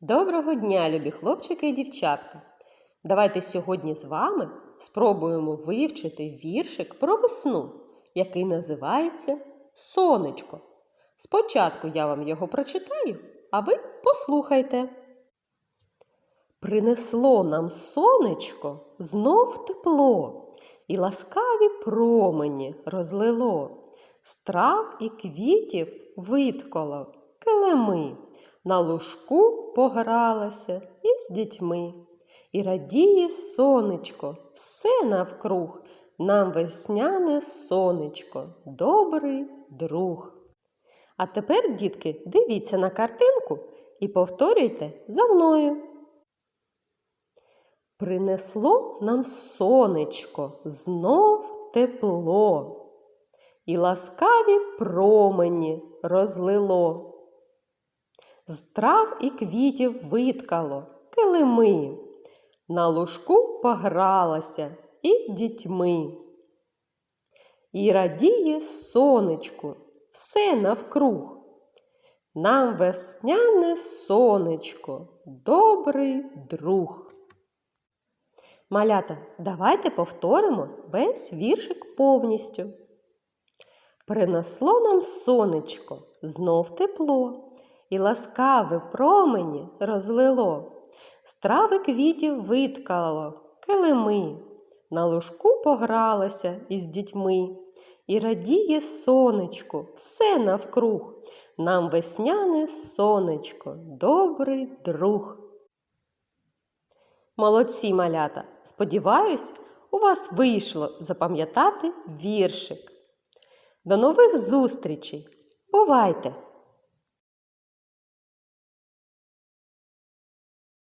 Доброго дня, любі хлопчики і дівчатка! Давайте сьогодні з вами спробуємо вивчити віршик про весну, який називається Сонечко. Спочатку я вам його прочитаю, а ви послухайте. Принесло нам сонечко знов тепло, і ласкаві промені розлило, з трав і квітів витколо килими, на лужку погралася із дітьми. І радіє сонечко, все навкруг, нам весняне сонечко, добрий друг. А тепер, дітки, дивіться на картинку і повторюйте за мною. Принесло нам сонечко знов тепло, і ласкаві промені розлило. З трав і квітів виткало килими, на лужку погралася із дітьми. І радіє сонечку, все навкруг. Нам весняне сонечко, добрий друг. Малята, давайте повторимо весь віршик повністю. Принесло нам сонечко знов тепло, і ласкаве промені розлило, з трави квітів виткало килими, на лужку погралася із дітьми, і радіє сонечко, все навкруг, нам весняне сонечко, добрий друг. Молодці малята! Сподіваюсь, у вас вийшло запам'ятати віршик. До нових зустрічей! Бувайте!